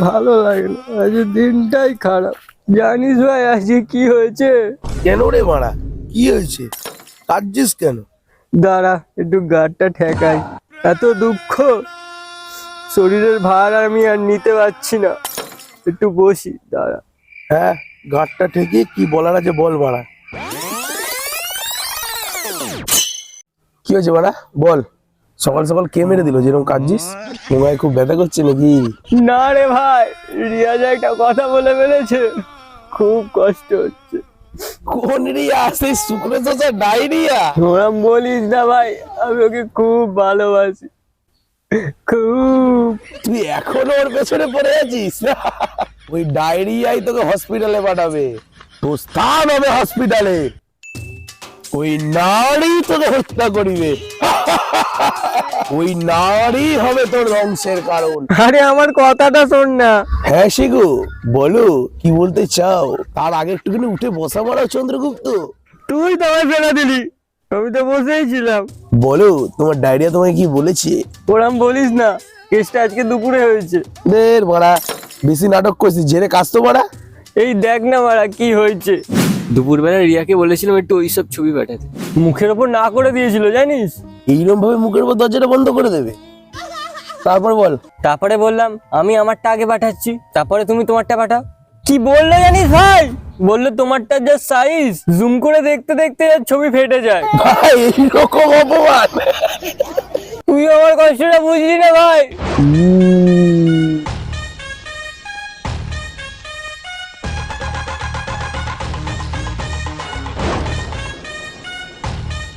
ভালো লাগে না। আজ দিনটাই খারাপ। জানিস ভাই আজকে কি হয়েছে? কেন রে মারা? কি হয়েছে? কাঁদছিস কেন? দাঁড়া একটু গাড়টা ঠেকাই। এত দুঃখ। শরীরের ভার আমি আর নিতে পারছি না। একটু বসি দাঁড়া। হ্যাঁ গাঁটটা ঠেকে কি বলার আছে বল মারা। কি হয়েছে মারা? বল। সকাল সকাল কে মেরে দিল? যেরকম কাঁদছিস? মোবাইল খুব ব্যথা করছে নাকি? না রে ভাই রিয়াজ একটা কথা বলে ফেলেছে। খুব কষ্ট হচ্ছে। কোন রিয়া? সেই শুক্র চাচা ডায়রিয়া ওরম বলিস না ভাই আমি ওকে খুব ভালোবাসি। খুব। তুই এখনও ওর পেছনে পড়ে আছিস? ওই ডায়রিয়াই তোকে হসপিটালে পাঠাবে। তোর স্থান হবে হসপিটালে ওই নারী তোকে হত্যা করিবে। ওই নারী হবে তোর ধ্বংসের কারণ। আরে আমার কথাটা শোন না। হ্যাঁ শিখু বলো কি বলতে চাও? তার আগে একটুখানি উঠে বসা মারা চন্দ্রগুপ্ত। তুই তো আমায় ফেলে দিলি। আমি তো বসেই ছিলাম। বলো তোমার ডায়রিয়া তোমায় কি বলেছে? ওরাম বলিস না। কেসটা আজকে দুপুরে হয়েছে। দের মারা বেশি নাটক করছিস জেনে কাজ তো মারা এই দেখ না মারা কি হয়েছে। দুপুরবেলা রিয়াকে বলেছিলাম একটু ওইসব ছবি পাঠাতে। মুখের ওপর না করে দিয়েছিল জানিস? এইরকম ভাবে মুখের উপর দরজাটা বন্ধ করে দেবে। তারপর বল। তারপরে বললাম আমি আমারটা আগে পাঠাচ্ছি তারপরে তুমি তোমারটা পাঠাও। কি বলল জানিস ভাই? বলল তোমারটা যা সাইজ জুম করে দেখতে দেখতে ছবি ফেটে যায়। ভাই এইরকম অপমান। তুই আমার কষ্টটা বুঝলি না ভাই।